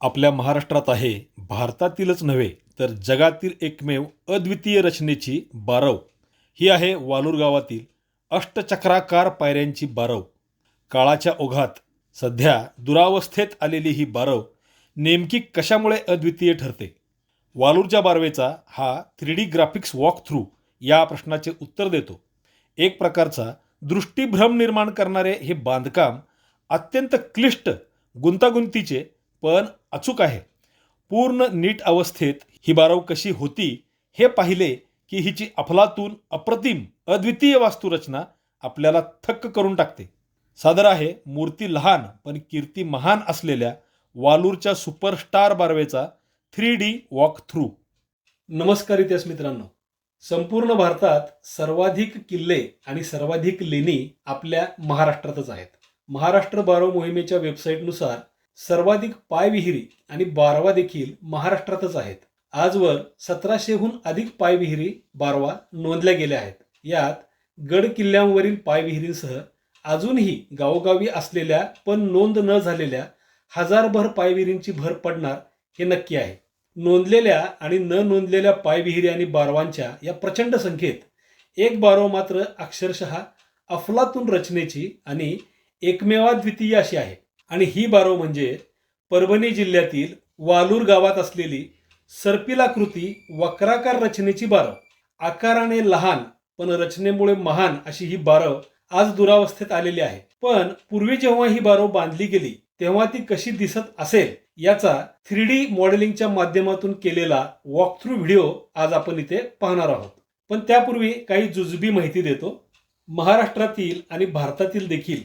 आपल्या महाराष्ट्रात आहे. भारतातीलच नव्हे तर जगातील एकमेव अद्वितीय रचनेची बारव. ही आहे वालूर गावातील अष्टचक्राकार पायऱ्यांची बारव. काळाच्या ओघात सध्या दुरावस्थेत आलेली ही बारव नेमकी कशामुळे अद्वितीय ठरते? वालूरच्या बारवेचा हा three D graphics walk through या प्रश्नाचे उत्तर देतो. एक प्रकारचा दृष्टीभ्रम निर्माण करणारे हे बांधकाम अत्यंत क्लिष्ट गुंतागुंतीचे पण अचूक आहे. पूर्ण नीट अवस्थेत ही बारव कशी होती हे पाहिले की हिची अफलातून अप्रतिम अद्वितीय वास्तुरचना आपल्याला थक्क करून टाकते. सादर आहे मूर्ती लहान पण कीर्ती महान असलेल्या वालूरच्या सुपरस्टार बारवेचा थ्री डी वॉक थ्रू नमस्कार इतिहास मित्रांनो. संपूर्ण भारतात सर्वाधिक किल्ले आणि सर्वाधिक लेणी आपल्या महाराष्ट्रातच आहेत. महाराष्ट्र बारव मोहिमेच्या वेबसाईटनुसार सर्वाधिक पायविहिरी आणि बारवा देखील महाराष्ट्रातच आहेत. आजवर सतराशेहून अधिक पायविहिरी बारवा नोंदल्या गेल्या आहेत. यात गड किल्ल्यांवरील पायविहिरींसह अजूनही गावोगावी असलेल्या पण नोंद न झालेल्या हजारभर पायविहिरींची भर पडणार हे नक्की आहे. नोंदलेल्या आणि न नोंदलेल्या पायविहिरी आणि बारवांच्या या प्रचंड संख्येत एक बारव मात्र अक्षरशः अफलातून रचनेची आणि एकमेवाद्वितीय अशी आहे. आणि ही बारव म्हणजे परभणी जिल्ह्यातील वालूर गावात असलेली सर्पिलाकृती वक्राकार रचनेची बारव आकाराने लहान पण रचनेमुळे महान अशी ही बारव आज दुरावस्थेत आलेली आहे. पण पूर्वी जेव्हा ही बारव बांधली गेली तेव्हा ती कशी दिसत असेल याचा थ्री डी मॉडेलिंगच्या माध्यमातून केलेला वॉक थ्रू व्हिडिओ आज आपण इथे पाहणार आहोत. पण त्यापूर्वी काही जुजबी माहिती देतो. महाराष्ट्रातील आणि भारतातील देखील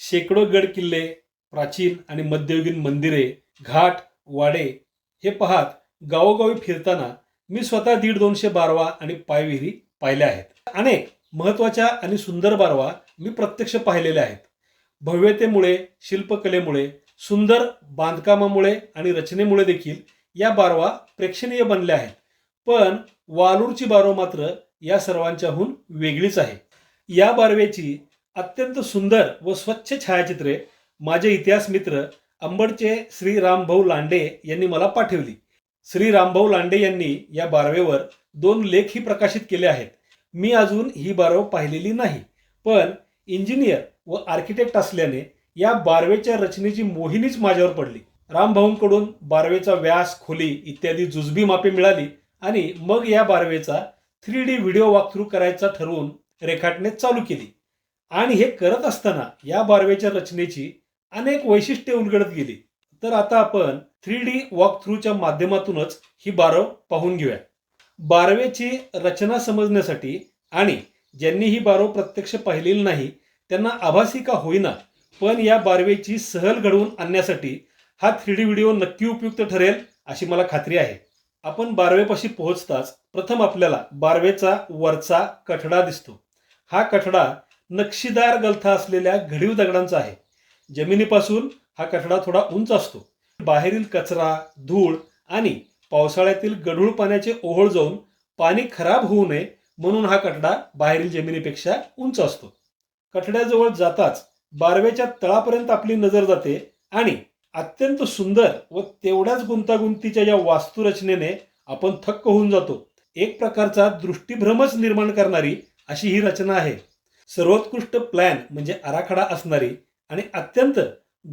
शेकडो गड किल्ले प्राचीन आणि मध्ययुगीन मंदिरे घाट वाडे हे पाहत गावोगावी फिरताना मी स्वतः दीड दोनशे बारवा आणि पायविहिरी पाहिल्या आहेत. अनेक महत्त्वाच्या आणि सुंदर बारवा मी प्रत्यक्ष पाहिलेल्या आहेत. भव्यतेमुळे शिल्पकलेमुळे सुंदर बांधकामामुळे आणि रचनेमुळे देखील या बारवा प्रेक्षणीय बनल्या आहेत. पण वालूरची बारव मात्र या सर्वांच्याहून वेगळीच आहे. या बारवेची अत्यंत सुंदर व स्वच्छ छायाचित्रे माझे इतिहास मित्र अंबडचे श्री रामभाऊ लांडे यांनी मला पाठवली. श्री रामभाऊ लांडे यांनी या बारवेवर दोन लेखही प्रकाशित केले आहेत. मी अजून ही बारव पाहिलेली नाही पण इंजिनियर व आर्किटेक्ट असल्याने या बारवेच्या रचनेची मोहिनीच माझ्यावर पडली. रामभाऊंकडून बारवेचा व्यास खोली इत्यादी जुजबी मापे मिळाली आणि मग या बारवेचा थ्री डी व्हिडिओ वॉकथ्रू करायचा ठरवून रेखाटणे चालू केली. आणि हे करत असताना या बारवेच्या रचनेची अनेक वैशिष्ट्ये उलगडत गेली. तर आता आपण थ्री डी वॉक थ्रूच्या माध्यमातूनच ही बारव पाहून घेऊया. बारवेची रचना समजण्यासाठी आणि ज्यांनी ही बारव प्रत्यक्ष पाहिलेली नाही त्यांना आभासी का होईना पण या बारवेची सहल घडवून आणण्यासाठी हा थ्री डी व्हिडिओ नक्की उपयुक्त ठरेल अशी मला खात्री आहे. आपण बारवेपाशी पोहोचताच प्रथम आपल्याला बारवेचा वरचा कठडा दिसतो. हा कठडा नक्षीदार गलथा असलेल्या घडीव दगडांचा आहे. जमिनीपासून हा कठडा थोडा उंच असतो. बाहेरील कचरा धूळ आणि पावसाळ्यातील गढूळ पाण्याचे ओहळ जाऊन पाणी खराब होऊ नये म्हणून हा कठडा बाहेरील जमिनीपेक्षा उंच असतो. कठड्याजवळ जाताच बारवेच्या तळापर्यंत आपली नजर जाते आणि अत्यंत सुंदर व तेवढ्याच गुंतागुंतीच्या या वास्तुरचनेने आपण थक्क होऊन जातो. एक प्रकारचा दृष्टीभ्रमच निर्माण करणारी अशी ही रचना आहे. सर्वोत्कृष्ट प्लॅन म्हणजे आराखडा असणारी आणि अत्यंत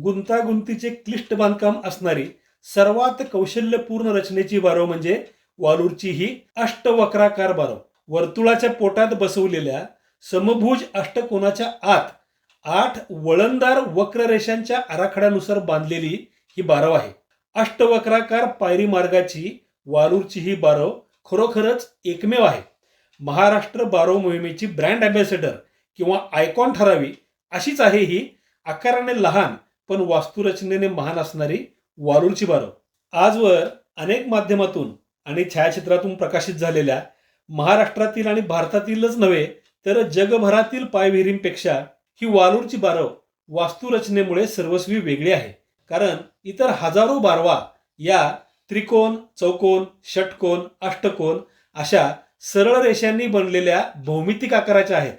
गुंतागुंतीचे क्लिष्ट बांधकाम असणारी सर्वात कौशल्यपूर्ण रचनेची बारव म्हणजे वालूरची ही अष्टवक्राकार बारव. वर्तुळाच्या पोटात बसवलेल्या समभुज अष्टकोनाच्या आत आठ वळणदार वक्ररेषांच्या आराखड्यानुसार बांधलेली ही बारव आहे. अष्टवक्राकार पायरी मार्गाची वालूरची ही बारव खरोखरच एकमेव आहे. महाराष्ट्र बारव मोहिमेची ब्रँड अँबॅसेडर किंवा आयकॉन ठरावी अशीच आहे ही आकाराने लहान पण वास्तुरचनेने महान असणारी वालूरची बारव आजवर अनेक माध्यमातून आणि छायाचित्रातून प्रकाशित झालेल्या महाराष्ट्रातील आणि भारतातीलच नव्हे तर जगभरातील पायविहिरींपेक्षा ही वालूरची बारव वास्तुरचनेमुळे सर्वस्वी वेगळी आहे. कारण इतर हजारो बारवा या त्रिकोण चौकोन षटकोन अष्टकोन अशा सरळ रेषांनी बनलेल्या भौमितिक आकाराच्या आहेत.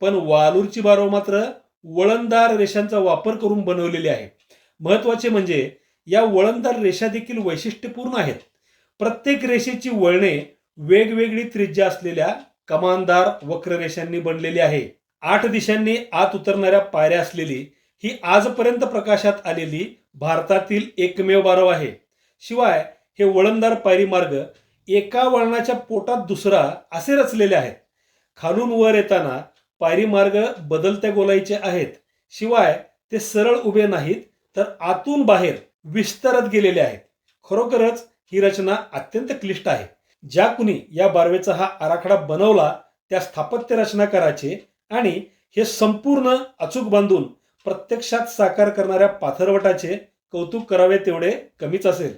पण वालूरची बारव मात्र वळणदार रेषांचा वापर करून बनवलेली आहे. महत्त्वाचे म्हणजे या वळणदार रेषा देखील वैशिष्ट्यपूर्ण आहेत. प्रत्येक रेषेची वळणे वेगवेगळी त्रिज्या असलेल्या कमानदार वक्ररेषांनी बनलेली आहे. आठ दिशांनी आत उतरणाऱ्या पायऱ्या असलेली ही आजपर्यंत प्रकाशात आलेली भारतातील एकमेव बारव आहे. शिवाय हे वळणदार पायरी मार्ग एका वळणाच्या पोटात दुसरा असे रचलेले आहेत. खालून वर येताना पायरी मार्ग बदलत्या गोलाईचे आहेत. शिवाय ते सरळ उभे नाहीत तर आतून बाहेर विस्तारत गेलेले आहेत. खरोखरच ही रचना अत्यंत क्लिष्ट आहे. ज्या कुणी या बारवेचा हा आराखडा बनवला त्या स्थापत्य रचनाकाराचे आणि हे संपूर्ण अचूक बांधून प्रत्यक्षात साकार करणाऱ्या पाथरवटाचे कौतुक करावे तेवढे कमीच असेल.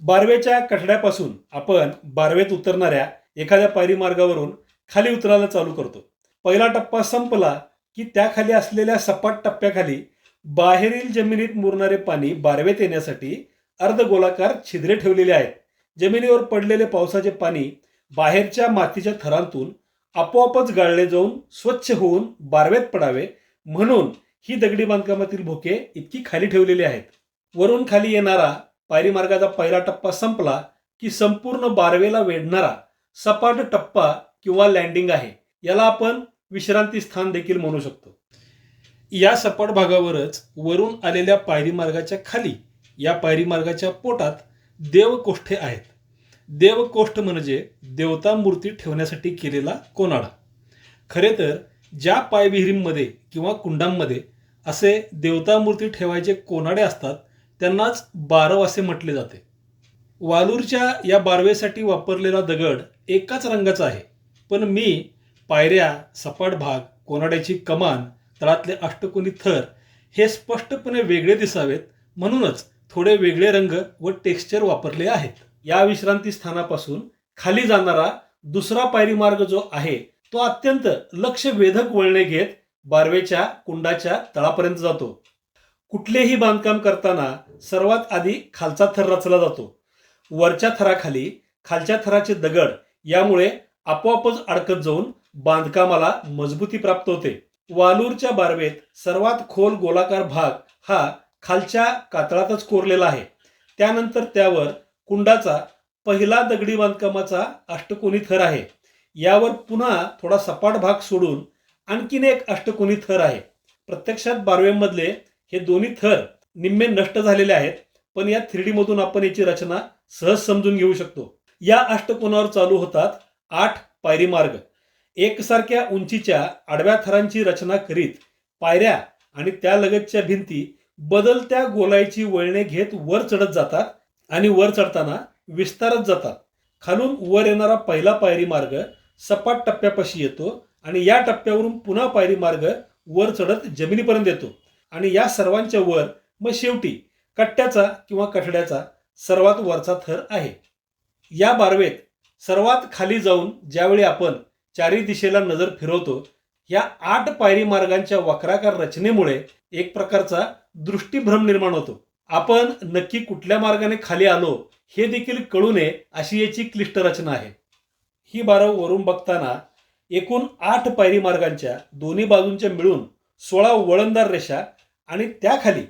बारवेच्या कठड्यापासून आपण बारवेत उतरणाऱ्या एखाद्या पायरी मार्गावरून खाली उतरायला चालू करतो. पहिला टप्पा संपला की त्याखाली असलेल्या सपाट टप्प्याखाली बाहेरील जमिनीत मुरणारे पाणी बारवेत येण्यासाठी अर्धगोलाकार छिद्रे ठेवलेले आहेत. जमिनीवर पडलेले पावसाचे पाणी बाहेरच्या मातीच्या थरांतून आपोआपच गाळले जाऊन स्वच्छ होऊन बारवेत पडावे म्हणून ही दगडी बांधकामातील भोके इतकी खाली ठेवलेली आहेत. वरून खाली येणारा पायरी मार्गाचा पहिला टप्पा संपला की संपूर्ण बारवेला वेढणारा सपाट टप्पा किंवा लँडिंग आहे. याला आपण विश्रांती स्थान देखील म्हणू शकतो. या सपाट भागावरच वरून आलेल्या पायरी मार्गाच्या खाली या पायरी मार्गाच्या पोटात देवकोष्ठे आहेत. देवकोष्ठ म्हणजे देवता मूर्ती ठेवण्यासाठी केलेला कोनाडा. खरे तर ज्या पायविहिरींमध्ये किंवा कुंडांमध्ये असे देवता मूर्ती ठेवायचे कोनाडे असतात त्यांनाच बारव असे म्हटले जाते. वालूरच्या या बारवेसाठी वापरलेला दगड एकाच रंगाचा आहे पण मी पायऱ्या सपाट भाग कोनाड्याची कमान तळातले अष्टकोनी थर हे स्पष्टपणे वेगळे दिसावेत. म्हणूनच थोडे वेगळे रंग व टेक्स्चर वापरले आहेत. या विश्रांती स्थानापासून खाली जाणारा दुसरा पायरी मार्ग जो आहे तो अत्यंत लक्ष वेधक वळणे घेत बारवेच्या कुंडाच्या तळापर्यंत जातो. कुठलेही बांधकाम करताना सर्वात आधी खालचा थर रचला जातो. वरच्या थराखाली खालच्या थराचे दगड यामुळे आपोआपच अडकत जाऊन बांधकामाला मजबूती प्राप्त होते. वालूरच्या बारवेत सर्वात खोल गोलाकार भाग हा खालच्या कातळातच कोरलेला आहे. त्यानंतर त्यावर कुंडाचा पहिला दगडी बांधकामाचा अष्टकोनी थर आहे. यावर पुन्हा थोडा सपाट भाग सोडून आणखीन एक अष्टकोनी थर आहे. प्रत्यक्षात बारवेमधले हे दोन्ही थर निम्मे नष्ट झालेले आहेत पण या थ्री मधून आपण याची रचना सहज समजून घेऊ शकतो. या अष्टकोनावर चालू होतात आठ पायरी मार्ग. एकसारख्या उंचीच्या आडव्या थरांची रचना करीत पायऱ्या आणि त्या लगतच्या भिंती बदलत्या गोलाईची वळणे घेत वर चढत जातात आणि वर चढताना विस्तारत जातात. खालून वर येणारा पहिला पायरी मार्ग सपाट टप्प्यापाशी येतो आणि या टप्प्यावरून पुन्हा पायरी मार्ग वर चढत जमिनीपर्यंत येतो. आणि या सर्वांच्या वर मग शेवटी कट्ट्याचा किंवा कठड्याचा सर्वात वरचा थर आहे. या बारवेत सर्वात खाली जाऊन ज्यावेळी आपण चारी दिशेला नजर फिरवतो. या आठ पायरी मार्गांच्या वक्राकार रचनेमुळे एक प्रकारचा दृष्टीभ्रम निर्माण होतो. आपण नक्की कुठल्या मार्गाने खाली आलो हे देखील कळू नये अशी याची क्लिष्ट रचना आहे. ही बारव वरून बघताना एकूण आठ पायरी मार्गांच्या दोन्ही बाजूंच्या मिळून सोळा वळणदार रेषा आणि त्याखाली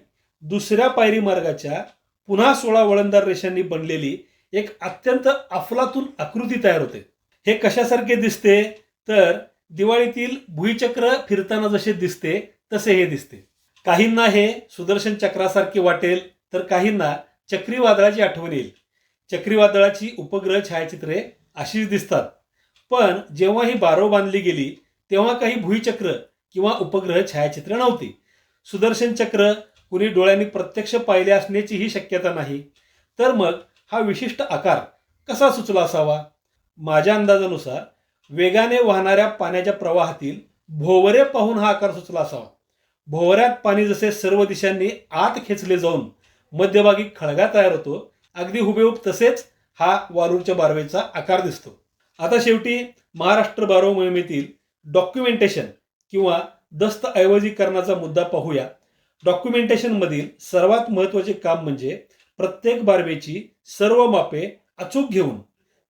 दुसऱ्या पायरी मार्गाच्या पुन्हा सोळा वळणदार रेषांनी बनलेली एक अत्यंत अफलातून आकृती तयार होते. हे कशासारखे दिसते? तर दिवाळीतील भुईचक्र फिरताना जसे दिसते तसे हे दिसते. काहींना हे सुदर्शन चक्रासारखे वाटेल तर काहींना चक्रीवादळाची आठवण येईल. चक्रीवादळाची उपग्रह छायाचित्रे अशीच दिसतात. पण जेव्हा ही बारव बांधली गेली तेव्हा काही भुईचक्र किंवा उपग्रह छायाचित्र नव्हती. सुदर्शन चक्र कुणी डोळ्यांनी प्रत्यक्ष पाहिले असण्याचीही शक्यता नाही. तर मग हा विशिष्ट आकार कसा सुचला असावा? माझ्या अंदाजानुसार वेगाने वाहणाऱ्या पाण्याच्या प्रवाहातील भोवरे पाहून हा आकार सुचला असावा. भोवऱ्यात पाणी जसे सर्व दिशांनी आत खेचले जाऊन मध्यभागी खळगा तयार होतो अगदी हुबेहूब तसेच हा वालूरच्या बारवेचा आकार दिसतो. आता शेवटी महाराष्ट्र बारव मोहिमेतील डॉक्युमेंटेशन किंवा दस्तऐवजीकरणाचा मुद्दा पाहूया. डॉक्युमेंटेशनमधील सर्वात महत्त्वाचे काम म्हणजे प्रत्येक बारवेची सर्व मापे अचूक घेऊन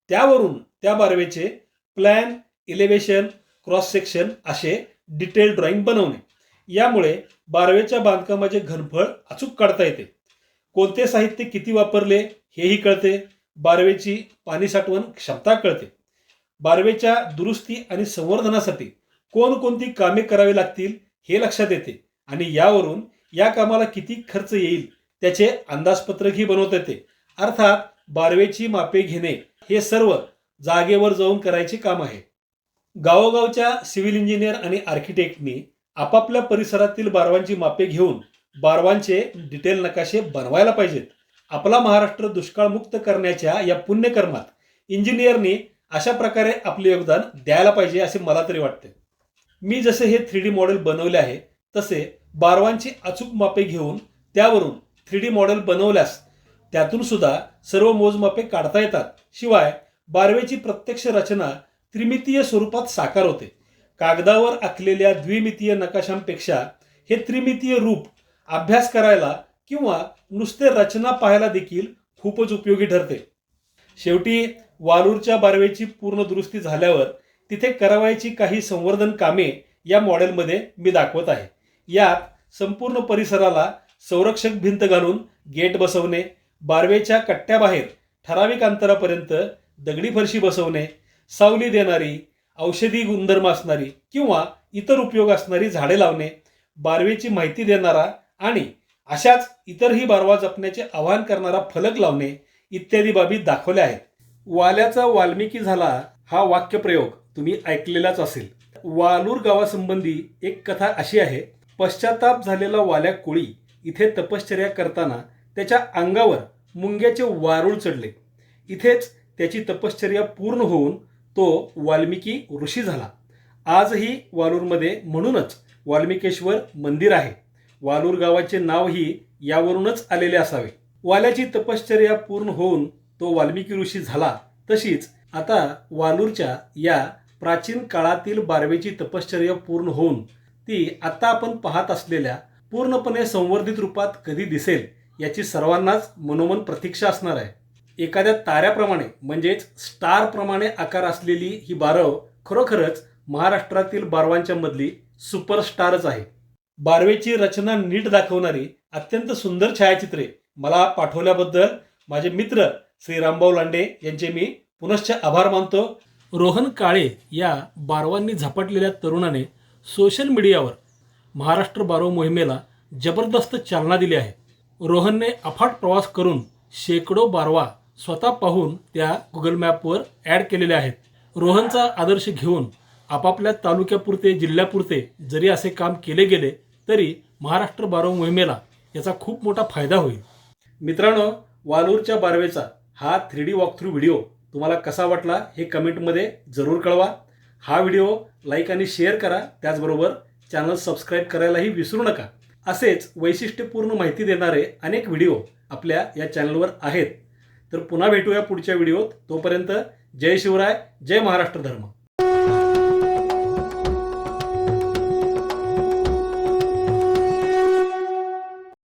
त्यावरून त्या बारवेचे प्लॅन इलेव्हेशन क्रॉस सेक्शन असे डिटेल ड्रॉइंग बनवणे. यामुळे बारवेच्या बांधकामाचे घनफळ अचूक काढता येते. कोणते साहित्य किती वापरले हेही कळते. बारवेची पाणी साठवण क्षमता कळते. बारवेच्या दुरुस्ती आणि संवर्धनासाठी कोणकोणती कामे करावी लागतील हे लक्षात येते आणि यावरून या कामाला किती खर्च येईल त्याचे अंदाजपत्रकही बनवता येते. अर्थात बारवेची मापे घेणे हे सर्व जागेवर जाऊन करायचे काम आहे. गावोगावच्या सिव्हिल इंजिनियर आणि आर्किटेक्टनी आपापल्या परिसरातील बारवांची मापे घेऊन बारवांचे डिटेल नकाशे बनवायला पाहिजेत. आपला महाराष्ट्र दुष्काळमुक्त करण्याच्या या पुण्यकर्मात इंजिनियरनी अशा प्रकारे आपले योगदान द्यायला पाहिजे असे मला तरी वाटते. मी जसे हे थ्री डी मॉडेल बनवले आहे तसे बारवांची अचूक मापे घेऊन त्यावरून थ्री डी मॉडेल बनवल्यास त्यातून सुद्धा सर्व मोजमापे काढता येतात. शिवाय बारवेची प्रत्यक्ष रचना त्रिमितीय स्वरूपात साकार होते. कागदावर आखलेल्या द्विमितीय नकाशांपेक्षा हे त्रिमितीय रूप अभ्यास करायला किंवा नुसते रचना पाहायला देखील खूपच उपयोगी ठरते. शेवटी वालूरच्या बारवेची पूर्ण दुरुस्ती झाल्यावर तिथे करावायची काही संवर्धन कामे या मॉडेलमध्ये मी दाखवत आहे. यात संपूर्ण परिसराला संरक्षक भिंत घालून गेट बसवणे बारवेच्या कट्ट्याबाहेर ठराविक अंतरापर्यंत दगडी फरशी बसवणे सावली देणारी औषधी गुणधर्म असणारी किंवा इतर उपयोग असणारी झाडे लावणे बारवेची माहिती देणारा आणि अशाच इतरही बारवा जपण्याचे आवाहन करणारा फलक लावणे इत्यादी बाबी दाखवल्या आहेत. वाल्याचा वाल्मिकी झाला हा वाक्यप्रयोग तुम्ही ऐकलेलाच असेल. वालूर गावासंबंधी एक कथा अशी आहे पश्चाताप झालेला वाल्या कोळी इथे तपश्चर्या करताना त्याच्या अंगावर मुंग्याचे वारूळ चढले. इथेच त्याची तपश्चर्या पूर्ण होऊन तो वाल्मिकी ऋषी झाला. आजही वालूरमध्ये म्हणूनच वाल्मिकेश्वर मंदिर आहे. वालूर गावाचे नावही यावरूनच आलेले असावे. वाल्याची तपश्चर्या पूर्ण होऊन तो वाल्मिकी ऋषी झाला. तशीच आता वालूरच्या या प्राचीन काळातील बारवेची तपश्चर्या पूर्ण होऊन ती आता आपण पाहत असलेल्या पूर्णपणे संवर्धित रूपात कधी दिसेल याची सर्वांनाच मनोमन प्रतीक्षा असणार आहे. एखाद्या ताऱ्याप्रमाणे म्हणजेच स्टारप्रमाणे आकार असलेली ही बारव खरोखरच महाराष्ट्रातील बारवांच्या मधली सुपरस्टारच आहे. बारवेची रचना नीट दाखवणारी अत्यंत सुंदर छायाचित्रे मला पाठवल्याबद्दल माझे मित्र श्री रामभाऊ लांडे यांचे मी पुनश्च आभार मानतो. रोहन काळे या बारवांनी झपाटलेल्या तरुणाने सोशल मीडियावर महाराष्ट्र बारव मोहिमेला जबरदस्त चालना दिली आहे. रोहनने अफाट प्रवास करून शेकडो बारवा स्वतः पाहून त्या गुगल मॅपवर ॲड केलेल्या आहेत. रोहनचा आदर्श घेऊन आपापल्या तालुक्यापुरते जिल्ह्यापुरते जरी असे काम केले गेले तरी महाराष्ट्र बारव मोहिमेला याचा खूप मोठा फायदा होईल. मित्रांनो वालूरच्या बारवेचा हा थ्री डी वॉकथ्रू व्हिडिओ तुम्हाला कसा वाटला हे कमेंटमध्ये जरूर कळवा. हा व्हिडिओ लाईक आणि शेअर करा. त्याचबरोबर चॅनल सबस्क्राईब करायलाही विसरू नका. असेच वैशिष्ट्यपूर्ण माहिती देणारे अनेक व्हिडिओ आपल्या या चॅनलवर आहेत. तर पुन्हा भेटूया पुढच्या व्हिडिओत. तोपर्यंत जय शिवराय जय महाराष्ट्र धर्म.